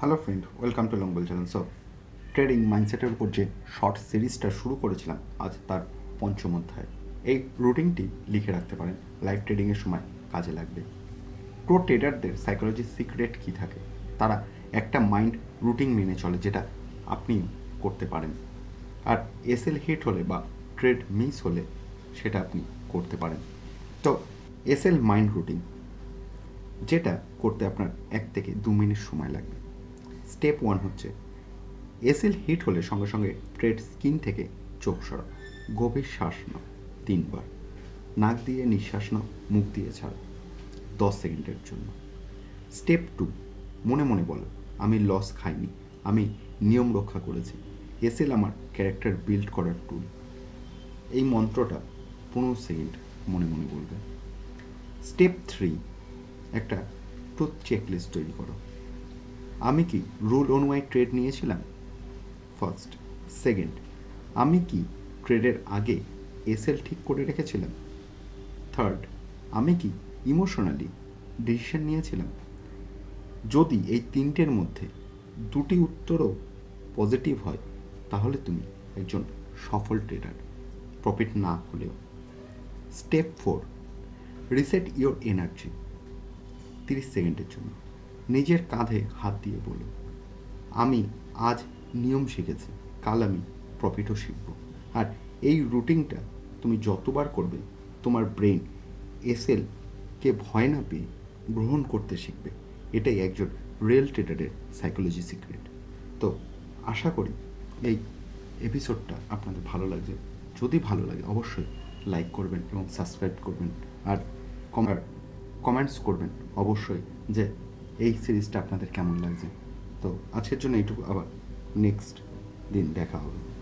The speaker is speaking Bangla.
Hello friend welcome to Longball channel so trading মাইন্ডসেটের উপর যে শর্ট সিরিজটা শুরু করেছিলাম, আজ তার পঞ্চম অধ্যায়। এই রুটিনটি লিখে রাখতে পারেন লাইভ ট্রেডিংয়ের সময় কাজে লাগবে। প্রো ট্রেডারদের সাইকোলজি সিক্রেট কী থাকে? তারা একটা মাইন্ড রুটিন মেনে চলে, যেটা আপনি করতে পারেন। আর এসএল হিট হলে বা ট্রেড মিস হলে সেটা আপনি করতে পারেন। তো এসএল মাইন্ড রুটিন যেটা করতে আপনার এক থেকে দু মিনিট সময় লাগবে। স্টেপ ওয়ান হচ্ছে এসএল হিট হলে সঙ্গে সঙ্গে ট্রেড স্কিন থেকে চোখ সরা, গভীর শ্বাস নাও তিনবার, নাক দিয়ে নিঃশ্বাস নাও, মুখ দিয়ে ছাড়ো, দশ সেকেন্ডের জন্য। স্টেপ টু, মনে মনে বলো, আমি লস খাইনি, আমি নিয়ম রক্ষা করেছি এসএল আমার ক্যারেক্টার বিল্ড করার টুল এই মন্ত্রটা পনেরো সেকেন্ড মনে মনে বলবে। স্টেপ থ্রি, একটা ট্রুথ চেকলিস্ট তৈরি করো। আমি কি রুল অনুযায়ী ট্রেড নিয়েছিলাম? ফার্স্ট। সেকেন্ড, আমি কি ট্রেডের আগে এসএল ঠিক করে রেখেছিলাম? থার্ড, আমি কি ইমোশনালি ডিসিশন নিয়েছিলাম? যদি এই তিনটের মধ্যে দুটি উত্তরও পজিটিভ হয়, তাহলে তুমি একজন সফল ট্রেডার। প্রফিট না হলেও। Step four, reset your energy. তিরিশ সেকেন্ডের জন্য। নিজের কাঁধে হাত দিয়ে বলো আমি আজ নিয়ম শিখেছি, কাল আমি প্রফিটও শিখব। আর এই রুটিনটা তুমি যতবার করবে, তোমার ব্রেন এসএলকে ভয় না পেয়ে গ্রহণ করতে শিখবে। এটাই একজন রিয়েল ট্রেডারের সাইকোলজি সিক্রেট। তো আশা করি এই এপিসোডটা আপনাদের ভালো লাগছে যদি ভালো লাগে, অবশ্যই লাইক করবেন এবং সাবস্ক্রাইব করবেন। আর কমেন্টস করবেন অবশ্যই যে এই সিরিজটা আপনাদের কেমন লাগছে? তো আজকের জন্য এইটুকু আবার নেক্সট দিন দেখা হবে।